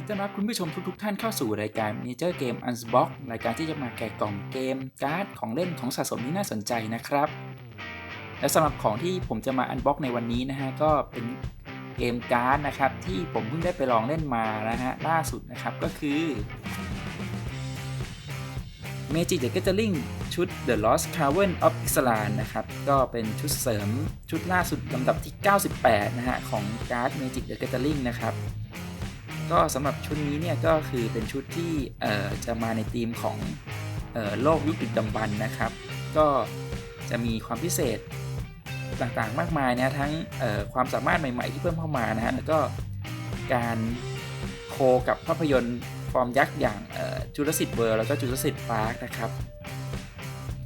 ดีต้อนรับคุณผู้ชมทุกๆท่านเข้าสู่รายการ Major Game Unbox รายการที่จะมาแกะกล่องเกม การ์ดของเล่นของสะสมที่น่าสนใจนะครับ และสำหรับของที่ผมจะมาอันบ็อกในวันนี้นะฮะ ก็เป็นเกมการ์ดนะครับ ที่ผมเพิ่งได้ไปลองเล่นมานะฮะ ล่าสุดนะครับก็คือ Magic the Gathering ชุด The Lost Cavern of Ixalan นะครับ ก็เป็นชุดเสริมชุดล่าสุดลำดับที่ 98 นะฮะ ของการ์ด Magic the Gathering นะครับ ก็สำหรับชุดนี้เนี่ยก็คือเป็นชุดที่จะมาในธีมของออโลกยุคดึกดำบรรพ์นะครับ ก็จะมีความพิเศษต่างๆ มากมายนะทั้งความสามารถใหม่ ๆ ที่เพิ่มเข้ามานะฮะแล้วก็การโคกับภาพยนตร์ฟอร์มยักษ์อย่างจูราสสิตเวิร์แล้วก็จูราสสิตพาร์คนะครับ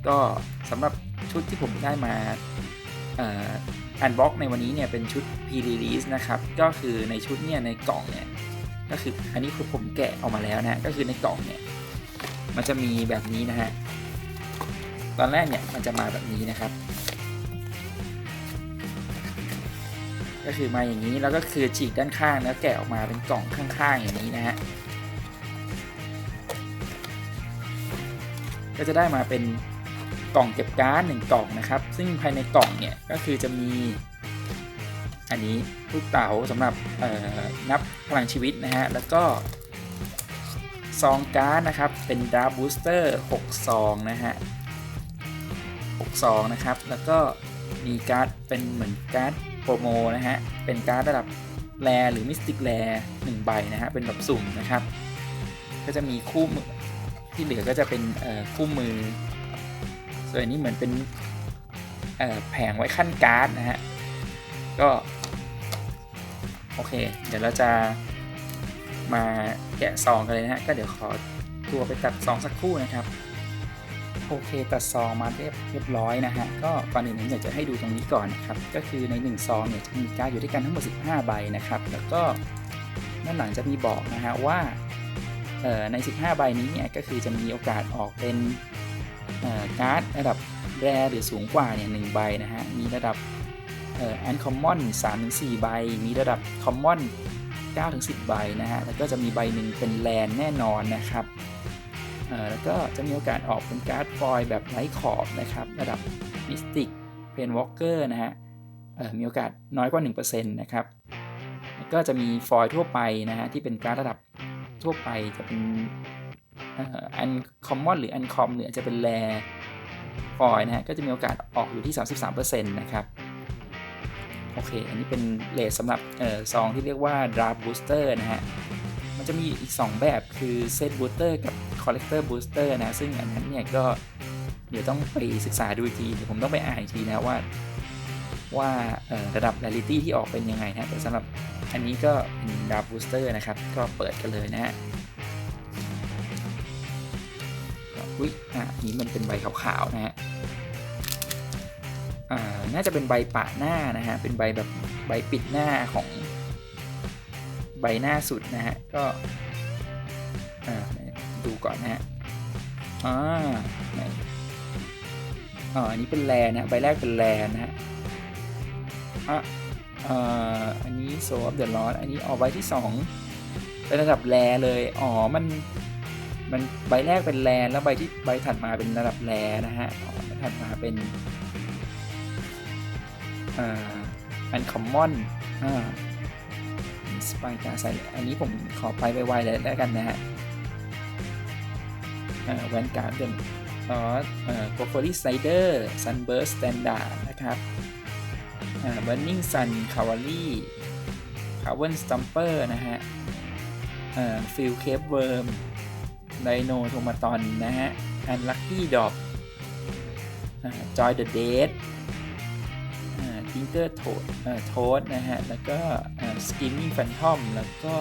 ก็สำหรับชุดที่ผมได้มาอันบ็อกในวันนี้เนี่ยเป็นชุด P-Release นะครับ ก็คือในชุดเนี่ยในกล่องเนี่ย ก็คืออันนี้คือผมแกะออกมาแล้วนะก็คือในกล่องเนี่ยมันจะมีแบบนี้นะฮะตอนแรกเนี่ยมันจะมาแบบนี้นะครับ ก็คือมาอย่างนี้แล้วก็คือฉีกด้านข้างแล้วแกะออกมาเป็นกล่องข้างๆอย่างนี้นะฮะก็จะได้มาเป็นกล่องเก็บการ์ดหนึ่งกล่องนะครับ ซึ่งภายในกล่องเนี่ยก็คือจะมี อันนี้ลูกเต๋าสำหรับนับพลังชีวิตนะฮะ แล้วก็ซองการ์ดนะครับ เป็นดาร์บูสเตอร์6ซองนะฮะ6ซองนะครับ แล้วก็มีการ์ดเป็นเหมือนการ์ดโปรโมนะฮะ เป็นการ์ดระดับแรหรือมิสติกแรหนึ่งใบนะฮะ เป็นแบบสุ่มนะครับ ก็จะมีคู่มือที่เหลือก็จะเป็นคู่มือ ส่วนนี้เหมือนเป็นแผงไว้ขั้นการ์ดนะฮะ โอเค เดี๋ยวเราจะมาแกะซองกันเลยนะฮะ ก็เดี๋ยวขอตัวไปตัดซองสักครู่นะครับโอเคตัดซองมาเรียบเรียบร้อยนะฮะก็ก่อนอื่นผมอยากจะให้ดูตรงนี้ก่อนนะครับก็คือใน1ซองเนี่ยจะมีการ์ดอยู่ด้วยกันทั้งหมด 15 ใบนะครับแล้วก็ด้านหลังจะมีบอกนะฮะว่าใน 15 ใบนี้เนี่ยก็คือจะมีโอกาสออกเป็นการ์ดระดับแรหรือสูงกว่าเนี่ยหใบนะฮะมีระดับ เอ่อ uncommon 3-4ใบ มีระดับ common 9-10ใบนะฮะ แล้วก็จะมีใบหนึ่งเป็นแลนแน่นอนนะครับแล้วก็จะมีโอกาสออกเป็นการ์ดฟอยแบบไร้ขอบนะครับ ระดับ Mystic Planeswalker นะฮะมีโอกาสน้อยกว่า 1%นะครับแล้วก็จะมีฟอยทั่วไปนะฮะที่เป็นการ์ดระดับทั่วไปจะเป็นอันคอมมอนหรืออันคอมเนี่ยจะเป็นแรฟอยนะฮะก็จะมีโอกาสออกอยู่ที่ 33%นะครับ โอเค อันนี้เป็นเลทสำหรับออซองที่เรียกว่า Draft Booster นะฮะ มันจะมีอีก 2 แบบคือ Set Booster กับ Collector Booster นะ ซึ่งอันนั้นเนี่ยก็เดี๋ยวต้องไปศึกษาดูอีกที เดี๋ยวผมต้องไปอ่านอีกทีนะว่าว่าระดับ Rarity ที่ออกเป็นยังไงนะแต่สำหรับอันนี้ก็เป็น Draft Booster นะครับ ก็เปิดกันเลยนะฮะอุ้ยอะนี้มันเป็นใบขาวๆนะฮะ น่าจะเป็นใบปะหน้านะฮะ เป็นใบแบบใบปิดหน้าของใบหน้าสุดนะฮะ ก็ดูก่อนนะฮะอ่าไหนอ๋ออันนี้เป็นแลนะใบแรกเป็นแลนะฮะอะอ,อันนี้โซฟเดือะลอสอันนี้ออกใบที่ 2 เป็นระดับแลเลย อ๋อ มัน มันใบแรกเป็นแลแล้วใบที่ใบถัดมาเป็นระดับแลนะฮะถัดมาเป็น อันคอมมอนอ่าสปายการใส่อันนี้ผมขอไปไวๆเลยแล้วกันนะฮะแวนการ์ดเดินอ๋อโกโฟลี่ไซเดอร์ซันเบิร์สสแตนดาร์ดนะครับอ่าเบร์นิ่งซันคาวารีคาร์เวนสตัมเปอร์นะฮะอ่าฟิลเคปเวิร์มไดโนโทมาตอนนะฮะอันลัคกี้ดอกจอยเดอะเดด ทิงเกอร์โทสนะฮะ แล้วก็สกิมมิ่งแฟนทอมแล้วก็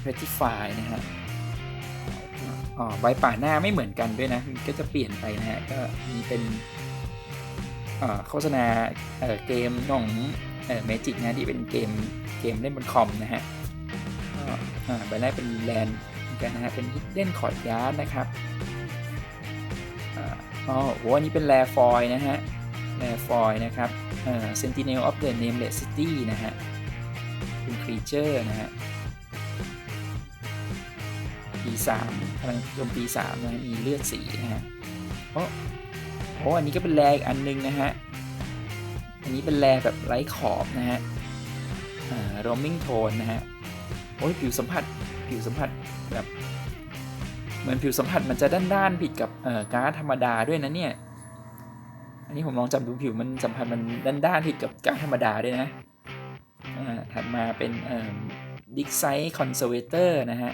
เพติฟายนะฮะอ๋อใบป่าหน้าไม่เหมือนกันด้วยนะก็จะเปลี่ยนไปนะฮะ ก็มีเป็นโฆษณาเกมของเมจิกนะที่เป็นเกมเกมเล่นบนคอมนะฮะก็ใบแรกเป็นแลนด์กันนะฮะ เป็นเล่นคอร์ดยาร์ดนะครับอ๋อโหอันนี้เป็นแรฟอยนะฮะ แรฟอยนะครับเอ่อ Sentinel of the Nameless City นะฮะเป็นครีเจอร์นะฮะ P3 พลังโจมตี3นะมีเลือดสีนะฮะโอ้โหอันนี้ก็เป็นแรอีกอันนึงนะฮะ อันนี้เป็นแรแบบไร้ขอบนะฮะอ่า roaming tone นะฮะ โอ้ยผิวสัมผัสผิวสัมผัสแบบ เหมือนผิวสัมผัสมันจะด้านๆผิดกับการ์ดธรรมดาด้วยนะเนี่ย อันนี้ผมลองจำดูผิวมันสัมผัสมันด้านๆผิดกับการธรรมดาด้วยนะถัดมาเป็นดิกไซคอนเซอร์เวเตอร์นะฮะ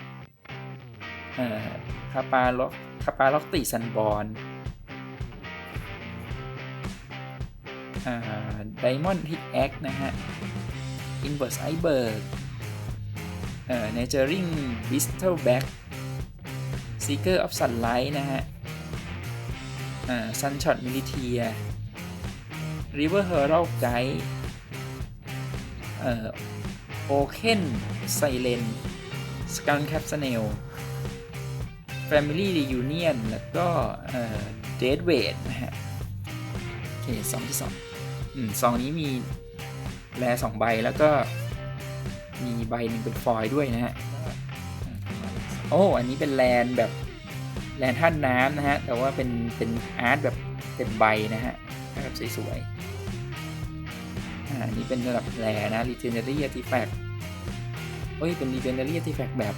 คาปาล็อกคาปาล็อกติซันบอลไดมอนด์ฮิกแอคนะฮะอินเวอร์สไอเบิร์กเนเจอริงบิสเทลแบ็กซีเกอร์ออฟซันไลท์นะฮะซันช็อตมิลิเทีย ริเวอร์เฮอร์เรลไกด์เอ่อโอเคนไซเลนสกังแคปสเนล Family Reunion แล้วก็เอ่อ Dead Weight นะฮะ โอเคซองที่สองอืมซองนี้มีแลสองใบแล้วก็มีใบหนึ่งเป็นฟอยล์ด้วยนะฮะ โอ้ อันนี้เป็นแลนแบบแลนท่านน้ำนะฮะ แต่ว่าเป็นเป็นอาร์ตแบบเต็มใบนะฮะแบบสวยๆ อ่านี่เป็นระดับแลนะ Legendary Artifact เอ้ย เป็น Legendary Artifact แบบ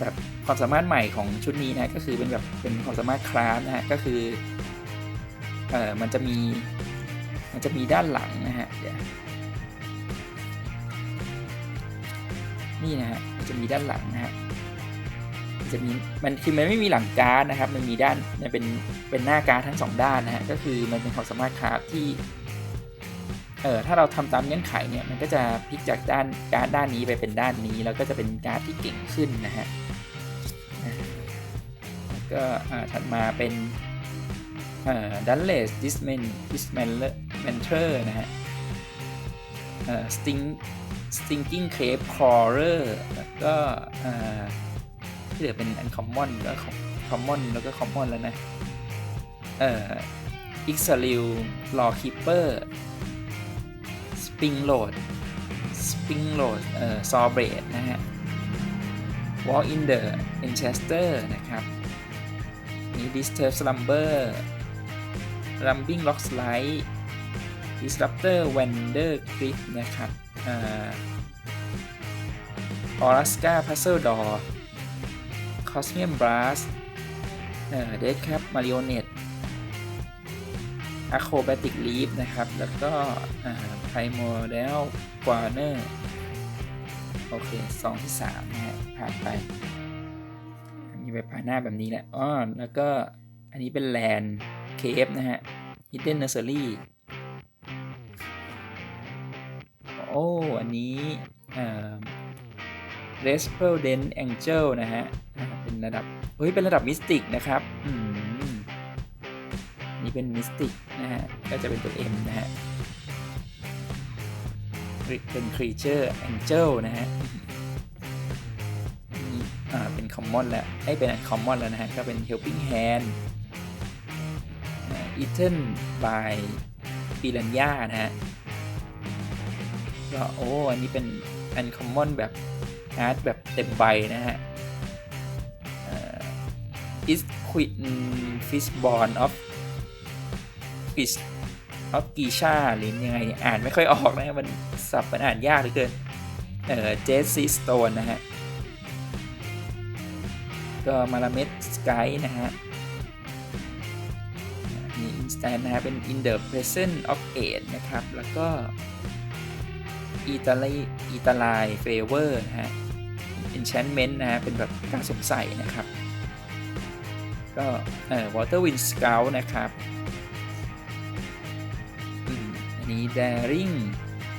แบบความสามารถใหม่ของชุดนี้นะ ก็คือเป็นแบบเป็นความสามารถคราฟนะฮะ ก็คือเอ่อมันจะมีมันจะมีด้านหลังนะฮะเดี๋ยวนี่นะฮะมันจะมีด้านหลังนะฮะมันจะมีมันคือมันไม่มีหลังการ์ดนะครับ มันมีด้านมันเป็นเป็นหน้าการ์ดทั้งสองด้านนะฮะก็คือมันเป็นความสามารถคราฟที่ เออถ้าเราทำตามเงื่อนไขเนี่ยมันก็จะพลิกจากด้านการ์ดด้านนี้ไปเป็นด้านนี้ แล้วก็จะเป็นการ์ดที่เก่งขึ้นนะฮะก็ถัดมาเป็นอ่าดันเลสดิสเมนดิสเมนเมนเทอร์นะฮะเอ่อสติงสติงกิ้งเคปคอร์เรอร์แล้วก็อ่าที่เหลือเป็นอันคอมมอนแล้วคอมมอนแล้วก็คอมมอนแล้วนะเอ่ออิกซาลิลลอคิปเปอร์ ปริงโหลดสปริงโหลดเอ่อซอเบรดนะฮะ Walk in the Enchester นะครับนี่ Disturb Slumber Rumbling Rock Slide Disruptor Wander Grip นะครับอ่า Oraska Puzzle Door Cosmium Blast เอ่อ Deadcap Marionette Acrobatic Leap นะครับ แล้วก็ ไพโมเดลกวาเนอร์โอเคซองที่3นะฮะผ่านไปมีใบผ่านหน้าแบบนี้แหละอ้อแล้วก็อันนี้เป็นแลนเคฟนะฮะ Hidden Nursery โอ้ อันนี้เอ่อ Resplendent Angel นะฮะ เป็นระดับ เฮ้ย เป็นระดับมิสติกนะครับ อืม นี่เป็นมิสติกนะฮะ ก็จะเป็นตัว M นะฮะ เป็น Creature Angel นะฮะอ่าเป็น Common แล้วไอ้เป็น Uncommon แล้วนะฮะ ก็เป็น Helping Hand Eaten by Piranha นะฮะก็โอ้อันนี้เป็น Uncommon แบบอาร์ตแบบเต็มใบนะฮะ is queen fishborn of fish of gisha หรือยังไงเนี่ยอ่านไม่ค่อยออกนะมันสับมันอ่านยากเหลือเกินเออ jesse stone นะฮะ ก็มาลาเมดสกายนะฮะมี instant นะฮะ เป็น in the present of age นะครับ แล้วก็อีตาลีอีตาลายเฟเวอร์นะฮะ enchantment นะฮะ เป็นแบบการสงสัยนะครับ ก็เอ่อ water wind scout นะครับ นนี้ daring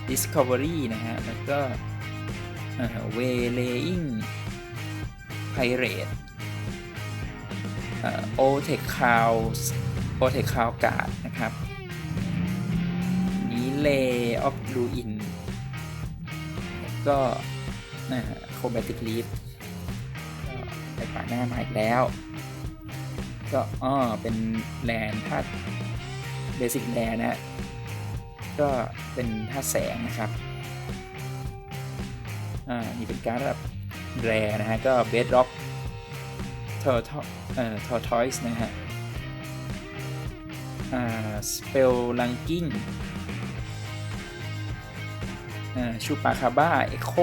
discovery นะฮะ แล้วก็เอ่อ waylaying pirate เอ่อ o t e c c o w o t e c o w guard นะครับ นี้ lay of ruin ก็นะฮะ chromatic leaf ก็ไปป่าหน้ามาอีกแล้ว ก็อ้อเป็นแลนธาตุเบสิกแลนนะฮะ ก็เป็นธาตุแสงนะครับอ่านี่เป็นการระดแบแรนะฮะก็เบสร็อกทอร์เอ่อทอร์ทอยส์นะฮะอ่าสเปลลังกิ้งอ่าชูปาคาบ้าเอ็กโค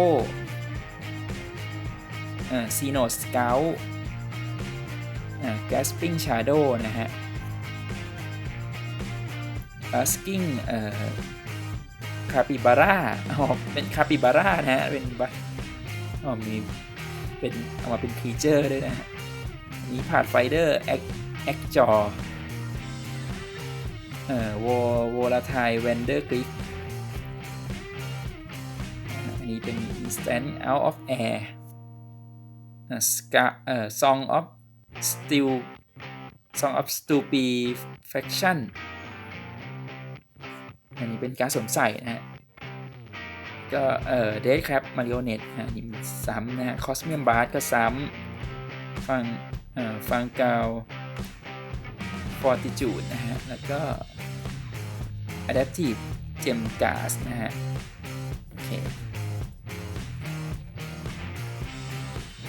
อ่าซีโนสเกลอ่าแกสปิ้งชาโดนะฮะ บัสกิ้งเอ่อคาปิบาร่าอ๋อเป็นคาปิบาร่านะฮะ เป็นบัอ๋อมี เป็นเอามาเป็นครีเจอร์ด้วยนะฮะมีพาดไฟเดอร์แอคแอคจอเอ่อวอวอลาไทเวนเดอร์กริกอันนี้เป็น instant out of air สกาเอ่อ song of still song of stupefaction อันนี้เป็นการสวมใส่นะฮะก็เอ่อเดทครับมาริโอเนตฮะนี่ซ้ำนะฮะคอสเมียมบาร์ก็ซ้ำฟังเอ่อฟังกาวฟอร์ติจูดนะฮะ แล้วก็ Adaptive Gem Gas นะฮะ โอเค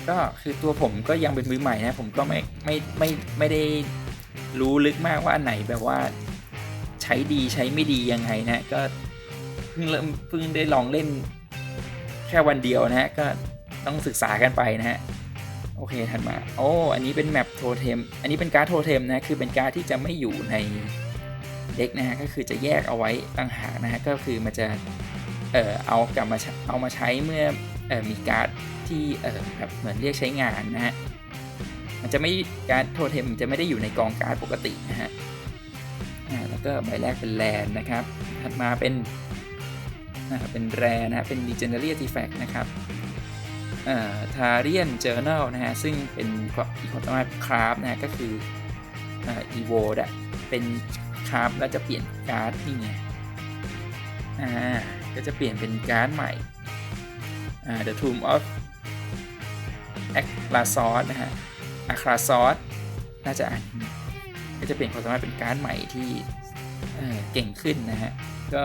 ก็คือตัวผมก็ยังเป็นมือใหม่นะ ผมก็ไม่ไม่ไม่ไม่ได้รู้ลึกมากว่าอันไหนแบบว่า ช้ดีใช้ไม่ดียังไงนะก็เพิ่งเริ่มเพิ่งได้ลองเล่นแค่วันเดียวนะฮะก็ต้องศึกษากันไปนะฮะโอเคถัดมาโอ้อันนี้เป็นแมปโทเทมอันนี้เป็นการ์ดโทเทมนะคือเป็นการ์ดที่จะไม่อยู่ในเด็กนะฮะก็คือจะแยกเอาไว้ต่างหากนะฮะก็คือมันจะเอ่อเอากลับมาเอามาใช้เมื่อเอ่อมีการ์ดที่เอ่อแบบเหมือนเรียกใช้งานนะฮะมันจะไม่การ์ดโทเทมจะไม่ได้อยู่ในกองการ์ดปกตินะฮะ ก็ใบแรกเป็นแลนนะครับ ถัดมาเป็นอ่าเป็นแรนะฮะเป็น legendary artifact นะครับทาเรียนเจอร์เนลนะฮะ ซึ่งเป็นอีกความสามารถคราฟนะฮะ ก็คืออีโวดะเป็นคราฟแล้วจะเปลี่ยนการ์ดนี่ไงอ่าก็จะเปลี่ยนเป็นการ์ดใหม่อ่า The Tomb of a c l a s o s นะฮะ a c l a s o s น่าจะอ่านก็จะเปลี่ยนความสามารถเป็นการ์ดใหม่ที่ เก่งขึ้นนะฮะ ก็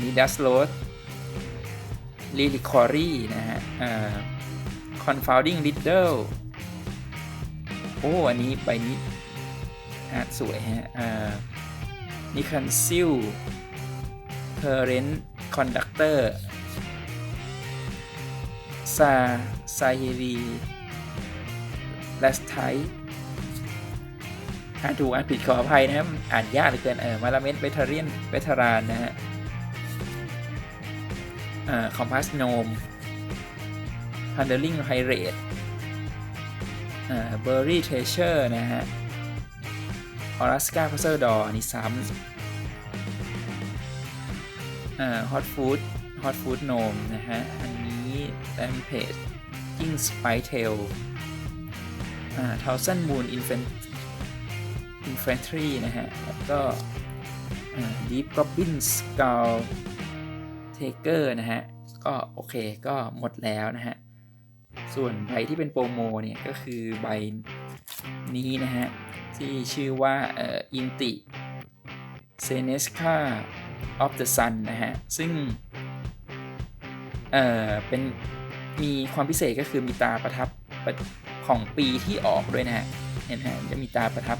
มีดัสโรสลิลิคอรี่นะฮะ confounding riddle โอ้ อันนี้ใบนี้ฮะสวยฮะนิคันซิล current conductor ซาซาเฮรีแลสไท อ่านถูกอ่านผิดขออภัยนะครับอ่านยากเหลือเกินเออมาลาเมนเบเทเรียนเบเทรานนะฮะคอมพัสโนมพันเดอร์ลิงไฮเรตเบอร์รี่เทเชอร์นะฮะออรัสกาพัซเซอร์ดอนี่ซ้ำฮอตฟู้ดฮอตฟู้ดโนมนะฮะ อันนี้แรมเพจกิ้งสไปเทลทาวซันมูนอินเฟน อินเฟนทรีนะฮะ แล้วก็ดีฟก็บินสกาลเทเกอร์นะฮะ ก็โอเคก็หมดแล้วนะฮะ ส่วนใบที่เป็นโปรโมเนี่ย ก็คือใบนี้นะฮะ ที่ชื่อว่าอินติเซเนสคาออฟเดอะซันนะฮะ ซึ่ง เอ่อ เป็นมีความพิเศษก็คือมีตาประทับของปีที่ออกด้วยนะฮะ เห็นฮะจะมีตาประทับ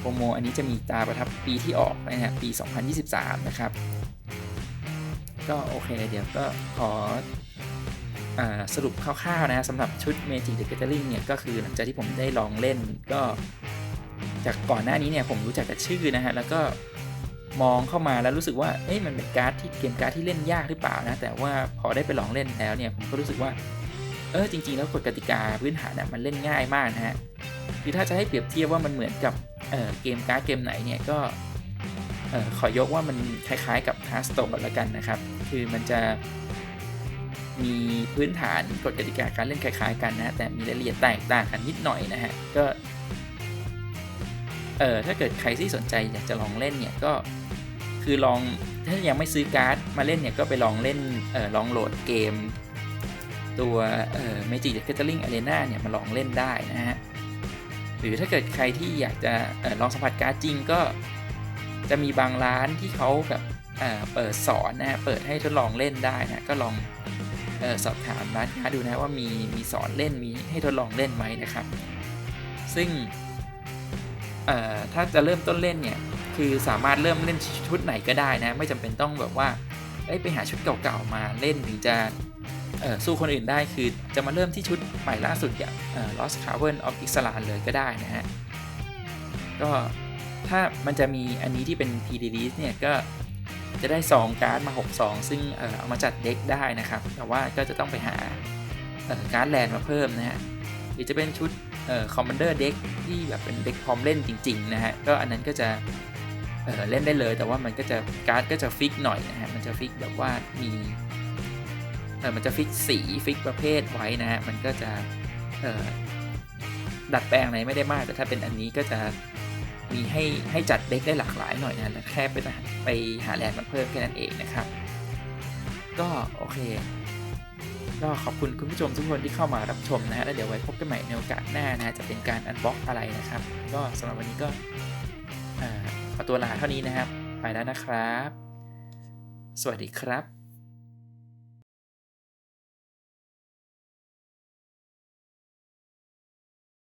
โปรโมอันนี้จะมีตาประทับปีที่ออกนะฮะปี 2023 นะครับ ก็โอเค เดี๋ยวก็ขออสรุปคร่าวๆนะสำหรับชุด Magic the Gathering เนี่ย ก็คือหลังจากที่ผมได้ลองเล่นก็ จากก่อนหน้านี้เนี่ยผมรู้จักแต่ชื่อนะฮะ แล้วก็มองเข้ามาแล้วรู้สึกว่าเอ้ยมันเป็นการ์ดที่เกมการ์ดที่เล่นยากหรือเปล่านะ แต่ว่าพอได้ไปลองเล่นแล้วเนี่ยผมก็รู้สึกว่า เออจริง ๆ แล้วกฎกติกาพื้นฐานน่ะมันเล่นง่ายมากนะฮะคือถ้าจะให้เปรียบเทียบว่ามันเหมือนกับ เเกมการ์ดเกมไหนเนี่ยก็ขอยกว่ามันคล้ายๆกับ h a r s t o n e ละกันนะครับ คือมันจะมีพื้นฐานกฎกติกาการเล่นคล้ายๆกันนะ แต่มีรายละเอียดแตกต่างกันนิดหน่อยนะฮะ ก็ เออถ้าเกิดใครที่สนใจอยากจะลองเล่นเนี่ย ก็คือลองถ้ายังไม่ซื้อการ์ดมาเล่นเนี่ย ก็ไปลองเล่น เออลองโหลดเกม ตัว เอ่อ Magic the Gathering Arena เนี่ยมาลองเล่นได้นะฮะ หรือถ้าเกิดใครที่อยากจะอลองสัมผัสการ์ดจริงก็จะมีบางร้านที่เขาแบบเเปิดสอนนะฮะเปิดให้ทดลองเล่นได้นะก็ลองออสอบถามร้านค้าดูนะว่ามีมีสอนเล่นมีให้ทดลองเล่นไหมนะครับ ซึ่งถ้าจะเริ่มต้นเล่นเนี่ยคือสามารถเริ่มเล่นชุดไหนก็ได้นะ ไม่จำเป็นต้องแบบว่าไปหาชุดเก่าๆมาเล่นถึงจะ สู้คนอื่นได้คือจะมาเริ่มที่ชุดใหม่ล่าสุดอย่าง Lost Cavern of Ixalan เลยก็ได้นะฮะ ก็ถ้ามันจะมีอันนี้ที่เป็น P-Release เนี่ย ก็จะได้ซองการ์ดมา6ซองซึ่งเอามาจัดเด็กได้นะครับ แต่ว่าก็จะต้องไปหาการ์ดแลนด์มาเพิ่มนะฮะหรือจะเป็นชุดเอ่อ Commander Deck ที่แบบเป็นเด็กพร้อมเล่นจริงๆนะฮะ ก็อันนั้นก็จะเเล่นได้เลย แต่ว่ามันก็จะการ์ดก็จะฟิกหน่อยนะฮะ มันจะฟิกแบบว่ามี เออมันจะฟิกสีฟิกประเภทไว้นะฮะมันก็จะเออดัดแปลงอะไรไม่ได้มากแต่ถ้าเป็นอันนี้ก็จะมีให้ให้จัดเด็กได้หลากหลายหน่อยนะแค่ไปไปหาแลนด์มาเพิ่มแค่นั้นเองนะครับ ก็โอเคก็ขอบคุณคุณผู้ชมทุกคนที่เข้ามารับชมนะฮะแล้วเดี๋ยวไว้พบกันใหม่ในโอกาสหน้านะ จะเป็นการอันบ็อกอะไรนะครับ ก็สำหรับวันนี้ก็อขอตัวลาเท่านี้นะครับ ไปแล้วนะครับ สวัสดีครับ